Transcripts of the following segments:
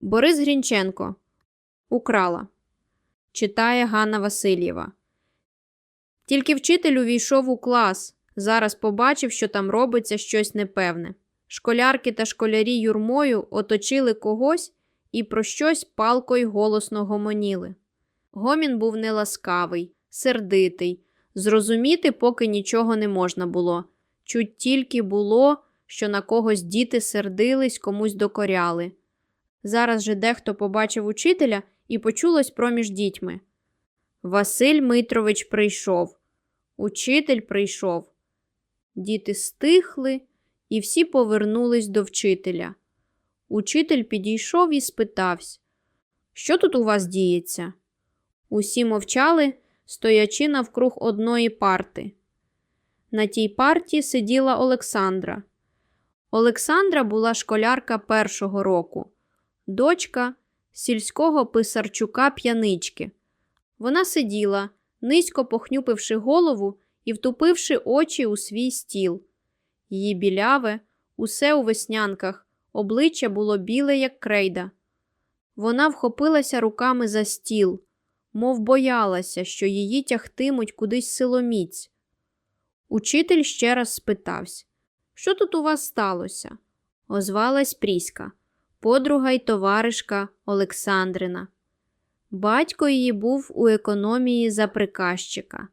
Борис Грінченко. Украла. Читає Ганна Васильєва. Тільки вчитель увійшов у клас. Зараз побачив, що там робиться щось непевне. Школярки та школярі юрмою оточили когось і про щось палко й голосно гомоніли. Гомін був неласкавий, сердитий. Зрозуміти поки нічого не можна було. Чуть тільки було, що на когось діти сердились, комусь докоряли. Зараз же дехто побачив учителя і почулось проміж дітьми. Василь Митрович прийшов. Учитель прийшов. Діти стихли і всі повернулись до вчителя. Учитель підійшов і спитався, що тут у вас діється? Усі мовчали, стоячи навкруг одної парти. На тій парті сиділа Олександра. Олександра була школярка першого року, дочка сільського писарчука п'янички. Вона сиділа, низько похнюпивши голову і втупивши очі у свій стіл. Її біляве, усе у веснянках, обличчя було біле, як крейда. Вона вхопилася руками за стіл, мов боялася, що її тягтимуть кудись силоміць. Учитель ще раз спитався, що тут у вас сталося? Озвалась Пріська, подруга й товаришка Олександрина. Батько її був у економії за приказчика.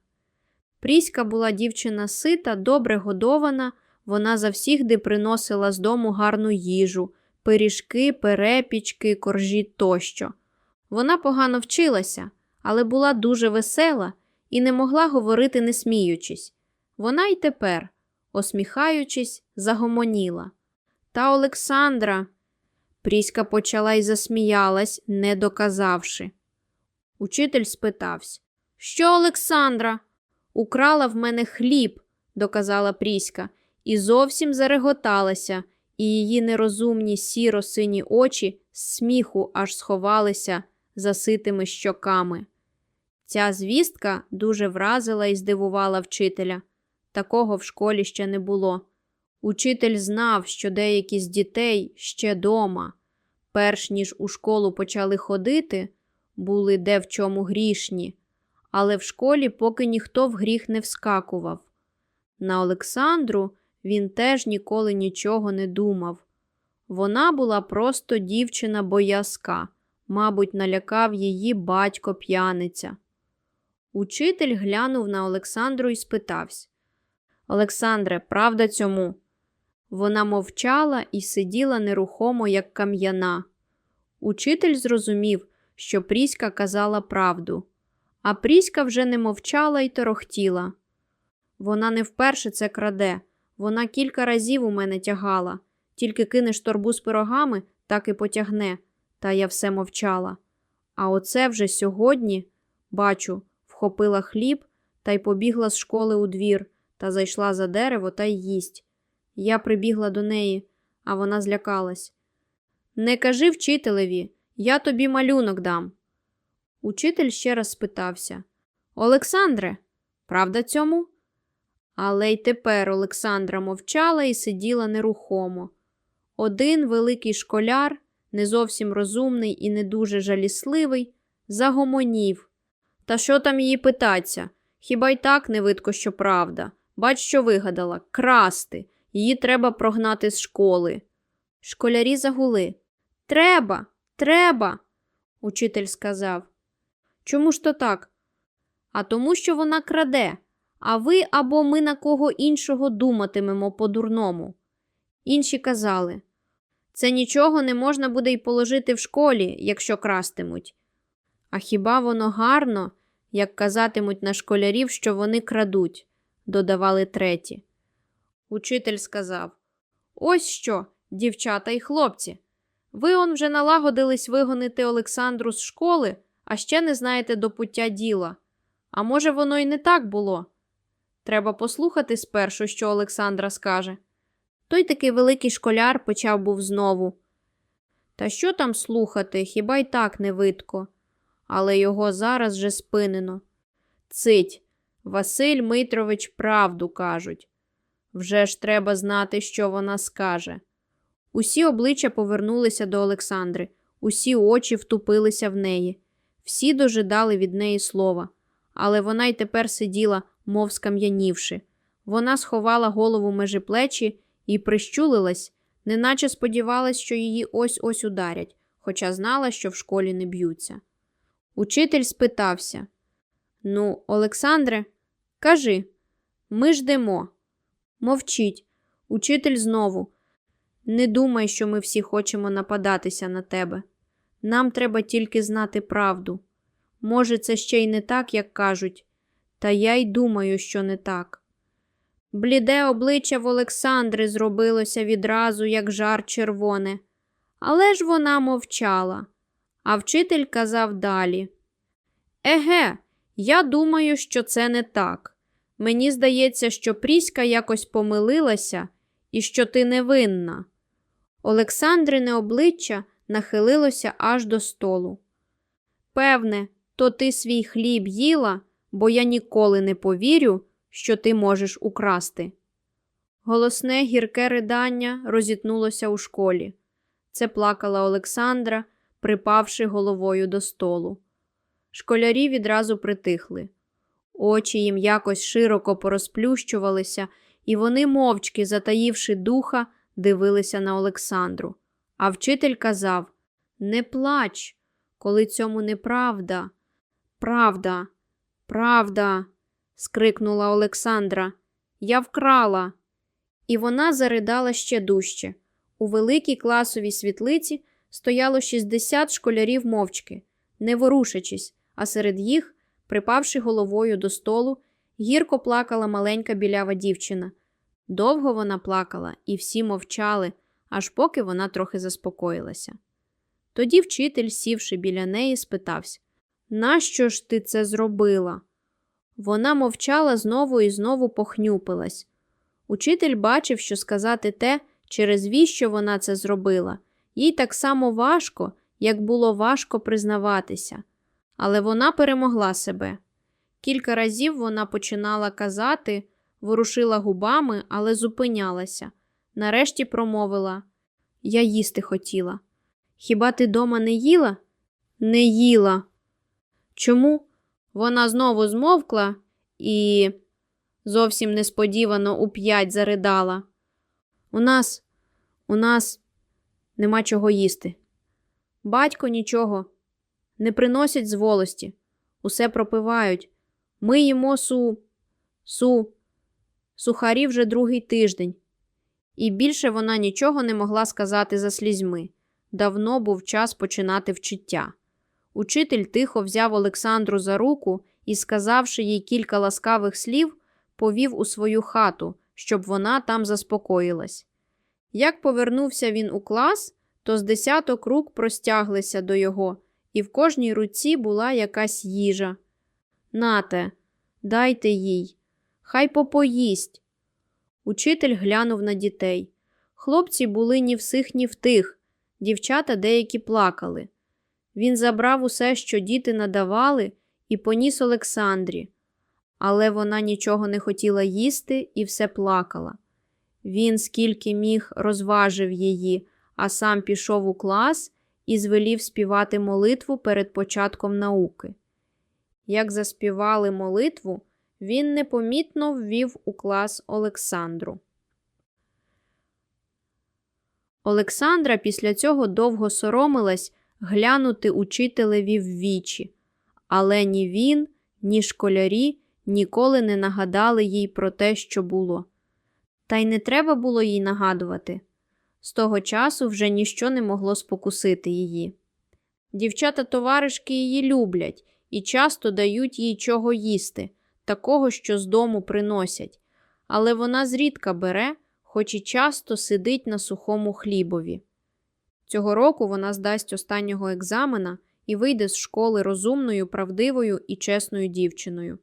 Пріська була дівчина сита, добре годована, вона завсігди приносила з дому гарну їжу, пиріжки, перепічки, коржі тощо. Вона погано вчилася, але була дуже весела і не могла говорити не сміючись. Вона й тепер, осміхаючись, загомоніла. Та Олександра. Пріська почала й засміялась, не доказавши. Учитель спитався Що, Олександра? Украла в мене хліб, доказала Пріська, і зовсім зареготалася, і її нерозумні сіро сині очі з сміху аж сховалися за ситими щоками. Ця звістка дуже вразила і здивувала вчителя. Такого в школі ще не було. Учитель знав, що деякі з дітей ще дома, перш ніж у школу почали ходити, були де в чому грішні, але в школі поки ніхто в гріх не вскакував. На Олександру він теж ніколи нічого не думав. Вона була просто дівчина боязка, мабуть, налякав її батько п'яниця. Учитель глянув на Олександру і спитався Олександре, правда цьому? Вона мовчала і сиділа нерухомо, як кам'яна. Учитель зрозумів, що Пріська казала правду, а Пріська вже не мовчала і торохтіла. Вона не вперше це краде, вона кілька разів у мене тягала. Тільки кинеш торбу з пирогами, так і потягне, та я все мовчала. А оце вже сьогодні, бачу, вхопила хліб та й побігла з школи у двір та зайшла за дерево та й їсть. Я прибігла до неї, а вона злякалась. Не кажи вчителеві, я тобі малюнок дам. Учитель ще раз спитався Олександре, правда цьому? Але й тепер Олександра мовчала і сиділа нерухомо. Один великий школяр, не зовсім розумний і не дуже жалісливий, загомонів. Та що там її питаться? Хіба й так не видко, що правда? Бач, що вигадала красти. Її треба прогнати з школи. Школярі загули. Треба, треба, учитель сказав. Чому ж то так? А тому, що вона краде, а ви або ми на кого іншого думатимемо по-дурному. Інші казали це нічого не можна буде й положити в школі, якщо крастимуть. А хіба воно гарно, як казатимуть на школярів, що вони крадуть, додавали треті. Учитель сказав Ось що, дівчата і хлопці. Ви он вже налагодились вигонити Олександру з школи, а ще не знаєте до пуття діла. А може, воно й не так було? Треба послухати спершу, що Олександра скаже. Той такий великий школяр почав був знову. Та що там слухати, хіба й так не видко, але його зараз же спинено. Цить, Василь Митрович правду кажуть. Вже ж треба знати, що вона скаже. Усі обличчя повернулися до Олександри. Усі очі втупилися в неї. Всі дожидали від неї слова, але вона й тепер сиділа, мов скам'янівши. Вона сховала голову межі плечі і прищулилась, неначе сподівалась, що її ось-ось ударять, хоча знала, що в школі не б'ються. Учитель спитався: Ну, Олександре, кажи, ми ждемо. Мовчіть. Учитель знову. Не думай, що ми всі хочемо нападатися на тебе. Нам треба тільки знати правду. Може, це ще й не так, як кажуть, та я й думаю, що не так. Бліде обличчя в Олександри зробилося відразу, як жар червоне, але ж вона мовчала, а вчитель казав далі: Еге, я думаю, що це не так. Мені здається, що Пріська якось помилилася і що ти невинна. Олександрине обличчя нахилилося аж до столу. Певне, то ти свій хліб їла, бо я ніколи не повірю, що ти можеш украсти. Голосне гірке ридання розітнулося у школі. Це плакала Олександра, припавши головою до столу. Школярі відразу притихли. Очі їм якось широко порозплющувалися, і вони, мовчки, затаївши духа, дивилися на Олександру. А вчитель казав Не плач, коли цьому неправда. Правда, правда, скрикнула Олександра. Я вкрала. І вона заридала ще дужче. У великій класовій світлиці стояло 60 школярів мовчки, не ворушачись, а серед їх, припавши головою до столу, гірко плакала маленька білява дівчина. Довго вона плакала, і всі мовчали, аж поки вона трохи заспокоїлася. Тоді вчитель, сівши біля неї, спитався Нащо ж ти це зробила? Вона мовчала знову і знову похнюпилась. Учитель бачив, що сказати те, через віщо вона це зробила, їй так само важко, як було важко признаватися. Але вона перемогла себе. Кілька разів вона починала казати, ворушила губами, але зупинялася. Нарешті промовила Я їсти хотіла. Хіба ти дома не їла? Не їла. Чому? Вона знову змовкла і зовсім несподівано у п'ять заридала. У нас, у нас нема чого їсти. Батько нічого, не приносять з волості, усе пропивають. Ми їмо су, су, сухарі вже другий тиждень. І більше вона нічого не могла сказати за слізьми. Давно був час починати вчиття. Учитель тихо взяв Олександру за руку і, сказавши їй кілька ласкавих слів, повів у свою хату, щоб вона там заспокоїлась. Як повернувся він у клас, то з десяток рук простяглися до його, і в кожній руці була якась їжа. Нате, дайте їй, хай попоїсть. Учитель глянув на дітей. Хлопці були ні в сих, ні в тих, дівчата деякі плакали. Він забрав усе, що діти надавали, і поніс Олександрі, але вона нічого не хотіла їсти і все плакала. Він, скільки міг, розважив її, а сам пішов у клас і звелів співати молитву перед початком науки. Як заспівали молитву, він непомітно ввів у клас Олександру. Олександра після цього довго соромилась глянути учителеві в вічі, але ні він, ні школярі ніколи не нагадали їй про те, що було. Та й не треба було їй нагадувати. З того часу вже ніщо не могло спокусити її. Дівчата товаришки її люблять і часто дають їй чого їсти, такого, що з дому приносять, але вона зрідка бере, хоч і часто сидить на сухому хлібові. Цього року вона здасть останнього екзамена і вийде з школи розумною, правдивою і чесною дівчиною.